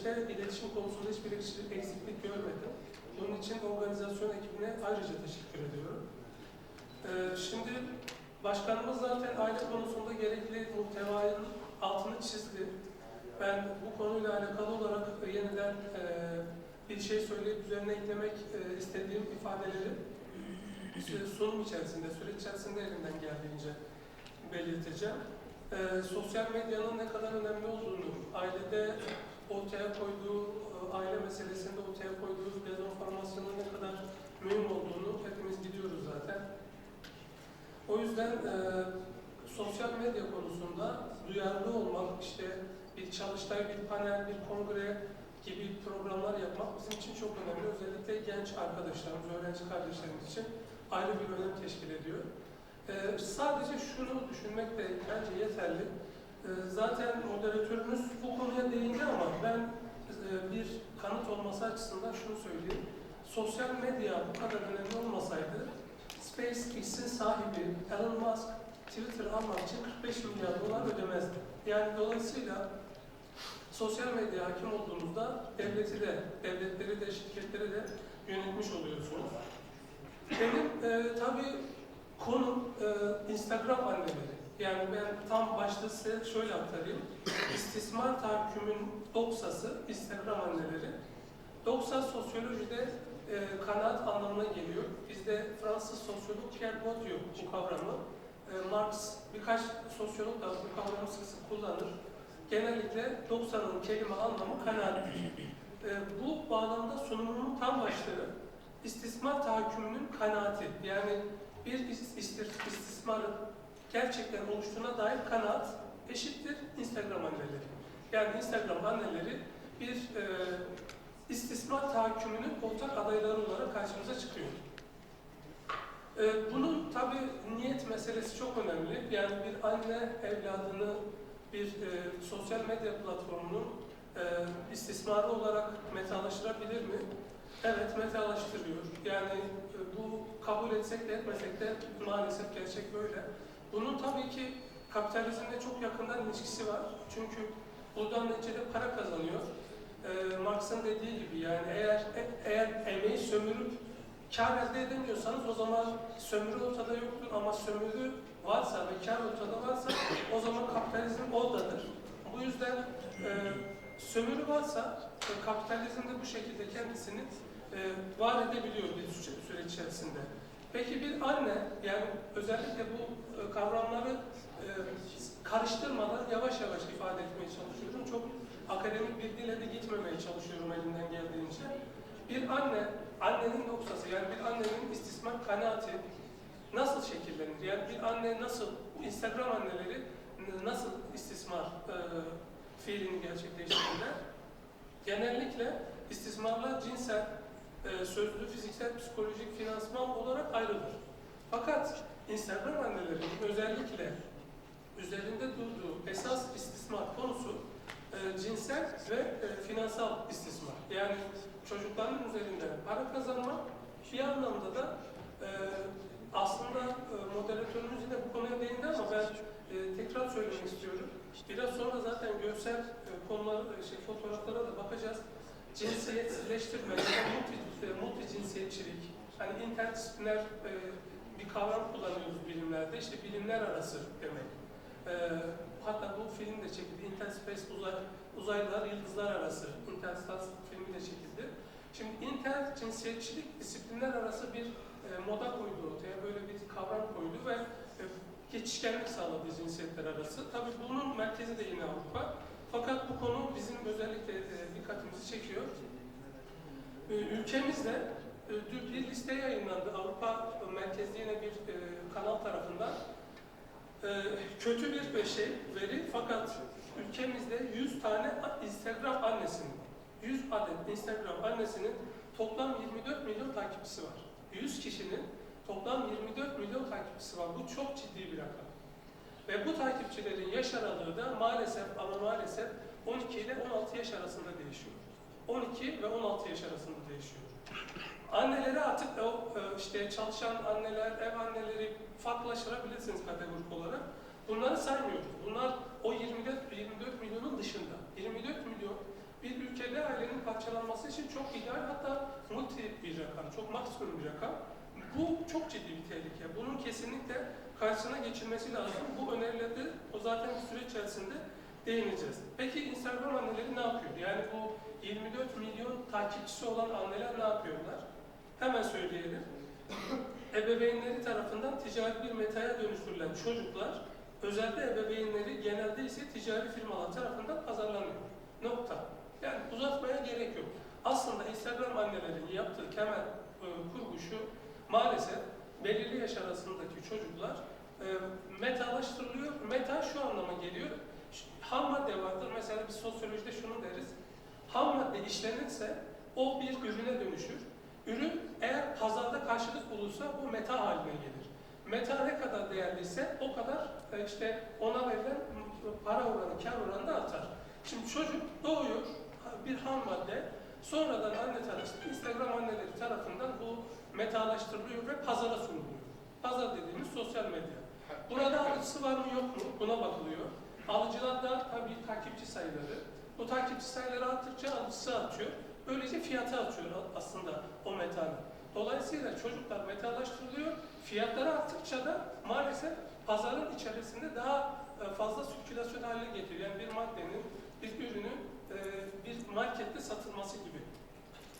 süreçte iletişim konusunda hiçbir eksiklik görmedim. Bunun için organizasyon ekibine ayrıca teşekkür ediyorum. Ee, şimdi başkanımız zaten aile konusunda gerekli muhtevanın altını çizdi. Ben bu konuyla alakalı olarak yeniden e, bir şey söyleyip üzerine eklemek e, istediğim ifadeleri sunum içerisinde, süreç içerisinde elimden geldiğince belirteceğim. E, sosyal medyanın ne kadar önemli olduğunu, ailede ortaya koyduğu, e, aile meselesinde ortaya koyduğu dezenformasyonun ne kadar mühim olduğunu hepimiz biliyoruz zaten. O yüzden e, sosyal medya konusunda duyarlı olmak, işte bir çalıştay, bir panel, bir kongre gibi programlar yapmak bizim için çok önemli. Özellikle genç arkadaşlarımız, öğrenci kardeşlerimiz için ayrı bir önem teşkil ediyor. E, sadece şunu düşünmek de bence yeterli. E, zaten moderatörümüz bu konuya değindi ama ben e, bir kanıt olması açısından şunu söyleyeyim. Sosyal medya bu kadar önemli olmasaydı SpaceX'in sahibi Elon Musk Twitter almak için 45 milyar dolar ödemezdi. Yani dolayısıyla sosyal medya hakim olduğunuzda devleti de, devletleri de, şirketleri de yönetmiş oluyorsunuz. Benim e, tabii konum e, Instagram anneleri. Yani ben tam başta size şöyle aktarayım. İstismar tahakkümün doksası Instagram anneleri. Doksa sosyolojide e, kanaat anlamına geliyor. Bizde Fransız sosyolog Pierre Bourdieu bu kavramı. E, Marx birkaç sosyolog da bu kavramı sık sık kullanır. Genellikle 90'ın kelime anlamı kanaattir. E, bu bağlamda sunumunun tam başlığı istismar tahakkümünün kanaati. Yani bir istismarın gerçekten oluştuğuna dair kanaat eşittir Instagram anneleri. Yani Instagram anneleri bir e, istismar tahakkümünün ortak adayları olarak karşımıza çıkıyor. E, bunun tabi niyet meselesi çok önemli. Yani bir anne evladını bir e, sosyal medya platformunun e, istismarı olarak metalaştırabilir mi? Evet, metalaştırıyor. Yani e, bu kabul etsek de etmesek de maalesef gerçek böyle. Bunun tabii ki kapitalizmle çok yakından ilişkisi var. Çünkü buradan neticede para kazanıyor. E, Marx'ın dediği gibi yani eğer e- eğer emeği sömürüp kar elde edemiyorsanız o zaman sömürü ortada yoktur ama sömürü varsa ve kar ortada varsa o zaman kapitalizm oradadır. Bu yüzden e, sömürü varsa e, kapitalizm de bu şekilde kendisini e, var edebiliyor bir süre, süreç içerisinde. Peki bir anne, yani özellikle bu e, kavramları e, karıştırmadan yavaş yavaş ifade etmeye çalışıyorum. Çok akademik bir dile de gitmemeye çalışıyorum elimden geldiğince. Bir anne, annenin noktası, yani bir annenin istismar kanaati nasıl şekillenir? Yani bir anne nasıl, Instagram anneleri nasıl istismar e, fiilini gerçekleştirirler? Genellikle istismarlar cinsel, e, sözlü, fiziksel, psikolojik, finansman olarak ayrılır. Fakat Instagram annelerinin özellikle üzerinde durduğu esas istismar konusu e, cinsel ve e, finansal istismar. Yani çocukların üzerinde para kazanma bir anlamda da e, aslında e, moderatörümüz yine bu konuya değindi ama ben e, tekrar söylemek istiyorum. Biraz sonra zaten görsel e, konular, e, şey, fotoğraflara da bakacağız. Cinsiyetsizleştirme, cinsiyetçilik, hani interdisipliner e, bir kavram kullanıyoruz bilimlerde. İşte bilimler arası demek. E, hatta bu film de çekildi. Interspace uzay, uzaylılar, yıldızlar arası. Interstars filmi de çekildi. Şimdi inter cinsiyetçilik disiplinler arası bir e, moda koydu ortaya. Böyle bir kavram koydu ve e, geçişkenlik sağladı cinsiyetler arası. Tabii bunun merkezi de yine Avrupa. Fakat bu konu bizim özellikle e, dikkatimizi çekiyor. E, ülkemizde dün bir liste yayınlandı Avrupa merkezli yine bir e, kanal tarafından. E, kötü bir şey veri fakat ülkemizde 100 tane Instagram annesinin 100 adet Instagram annesinin toplam 24 milyon takipçisi var. 100 kişinin toplam 24 milyon takipçisi var. Bu çok ciddi bir rakam. Ve bu takipçilerin yaş aralığı da maalesef ama maalesef 12 ile 16 yaş arasında değişiyor. 12 ve 16 yaş arasında değişiyor. Anneleri artık o e, işte çalışan anneler, ev anneleri farklılaştırabilirsiniz kategorik olarak. Bunları saymıyoruz. Bunlar o 24, 24 milyonun dışında. 24 milyon bir ülkede ailenin parçalanması için çok ideal hatta multi bir rakam, çok maksimum bir rakam. Bu çok ciddi bir tehlike. Bunun kesinlikle karşısına geçilmesi lazım. Bu önerilerde o zaten bir süreç içerisinde değineceğiz. Peki Instagram anneleri ne yapıyor? Yani bu 24 milyon takipçisi olan anneler ne yapıyorlar? Hemen söyleyelim. Ebeveynleri tarafından ticari bir metaya dönüştürülen çocuklar, özellikle ebeveynleri genelde ise ticari firmalar tarafından pazarlanıyor. Nokta. Yani uzatmaya gerek yok. Aslında Instagram annelerin yaptığı temel e, kurgu şu, maalesef belirli yaş arasındaki çocuklar e, metalaştırılıyor. Meta şu anlama geliyor. Ham madde vardır. Mesela biz sosyolojide şunu deriz. Ham madde işlenirse o bir ürüne dönüşür. Ürün eğer pazarda karşılık bulursa bu meta haline gelir. Meta ne kadar değerliyse o kadar e, işte ona verilen para oranı, kar oranı da artar. Şimdi çocuk doğuyor, bir ham madde, sonradan anne tarafından, Instagram anneleri tarafından bu metalaştırılıyor ve pazara sunuluyor. Pazar dediğimiz sosyal medya. Burada alıcısı var mı yok mu buna bakılıyor. Alıcılar da tabii takipçi sayıları. Bu takipçi sayıları arttıkça alıcısı artıyor. Böylece fiyatı artıyor aslında o metanın. Dolayısıyla çocuklar metalaştırılıyor. Fiyatları arttıkça da maalesef pazarın içerisinde daha e, fazla sirkülasyon haline getiriyor. Yani bir maddenin, bir ürünün e, bir markette satılması gibi.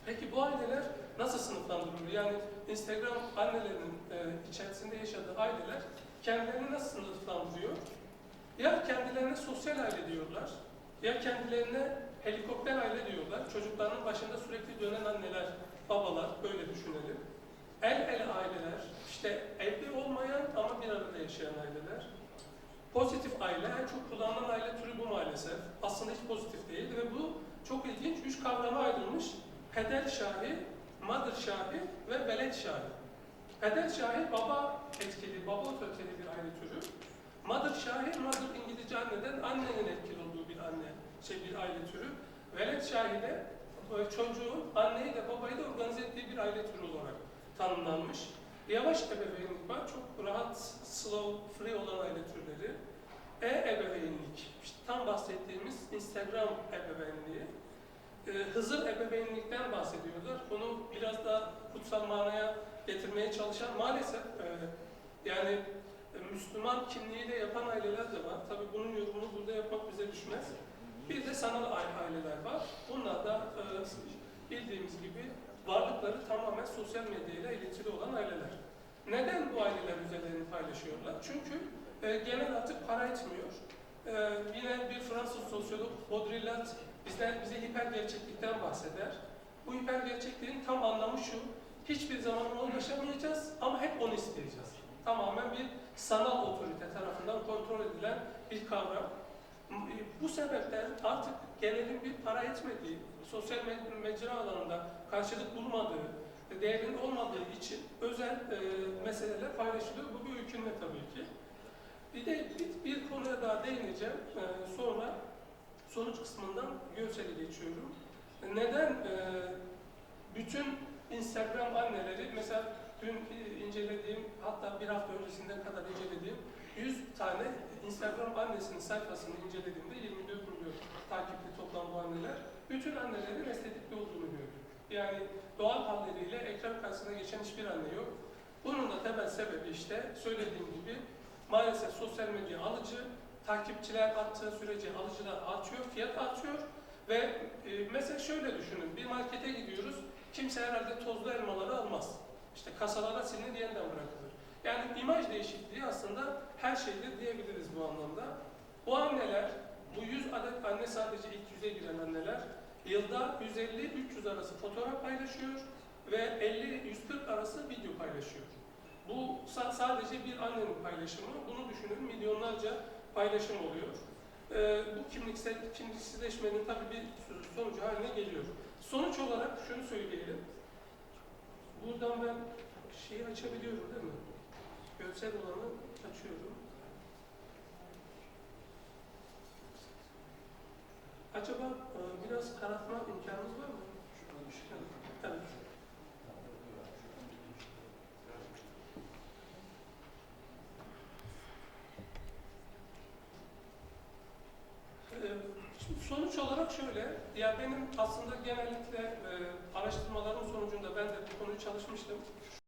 Peki bu aileler nasıl sınıflandırılıyor? Yani Instagram annelerinin e, içerisinde yaşadığı aileler kendilerini nasıl sınıflandırıyor? Ya kendilerine sosyal aile diyorlar, ya kendilerine helikopter aile diyorlar. Çocuklarının başında sürekli dönen anneler, babalar, böyle düşünelim. El ele aileler, işte evli olmayan ama bir arada yaşayan aileler. Pozitif aile, en çok kullanılan aile türü bu maalesef. Aslında hiç pozitif değil ve bu çok ilginç. Üç kavrama ayrılmış. Peder şahi, mother şahi ve velet şahi. Peder şahi baba etkili, baba otoriteli bir aile türü. Mother şahi, mother İngilizce anneden annenin etkili olduğu bir anne, şey bir aile türü. Velet şahi de e, çocuğun anneyi de babayı da organize ettiği bir aile türü olarak tanımlanmış. Yavaş ebeveynlik var, çok rahat, slow, free olan aile türleri. E-ebeveynlik, işte tam bahsettiğimiz Instagram ebeveynliği. Ee, Hızır ebeveynlikten bahsediyorlar. Bunu biraz daha kutsal manaya getirmeye çalışan maalesef e, yani e, Müslüman kimliğiyle yapan aileler de var. Tabii bunun yorumunu burada yapmak bize düşmez. Bir de sanal aile- aileler var. Bunlar da e, bildiğimiz gibi varlıkları tamamen sosyal medyayla ilintili olan aileler. Neden bu aileler üzerlerini paylaşıyorlar? Çünkü e, genel artık para etmiyor. E, yine bir Fransız sosyolog Baudrillard bize, bize hiper gerçeklikten bahseder. Bu hiper gerçekliğin tam anlamı şu, hiçbir zaman ona ulaşamayacağız ama hep onu isteyeceğiz. Tamamen bir sanal otorite tarafından kontrol edilen bir kavram. Bu sebepten artık genelin bir para etmediği, sosyal mecra alanında karşılık bulmadığı, değerinin olmadığı için özel e, meseleler paylaşılıyor. Bu bir ülkünme tabii ki. Bir de bir, bir konuya daha değineceğim. E, sonra sonuç kısmından görsele geçiyorum. Neden e, bütün Instagram anneleri, mesela dün incelediğim, hatta bir hafta öncesinden kadar incelediğim 100 tane Instagram annesinin sayfasını incelediğimde 24 milyon takipli toplam bu anneler, bütün annelerin estetikli olduğunu gördüm. Yani doğal halleriyle ekran karşısına geçen hiçbir anne yok. Bunun da temel sebebi işte söylediğim gibi maalesef sosyal medya alıcı, takipçiler arttığı sürece alıcılar artıyor, fiyat artıyor ve e, mesela şöyle düşünün, bir markete gidiyoruz, kimse herhalde tozlu elmaları almaz. İşte kasalara silinir yeniden bırakılır. Yani imaj değişikliği aslında her şeydir diyebiliriz bu anlamda. Bu anneler, bu 100 adet anne sadece ilk yüze giren anneler, yılda 150-300 arası fotoğraf paylaşıyor ve 50-140 arası video paylaşıyor. Bu sa- sadece bir annenin paylaşımı. Bunu düşünün milyonlarca paylaşım oluyor. Ee, bu kimliksel, kimliksizleşmenin tabii bir sonucu haline geliyor. Sonuç olarak şunu söyleyelim. Buradan ben şeyi açabiliyorum değil mi? Görsel olanı açıyorum. Acaba e, biraz karartma imkanımız var mı? Evet. Ee, Şimdi sonuç olarak şöyle, ya benim aslında genellikle e, araştırmalarım sonucunda ben de bu konuyu çalışmıştım.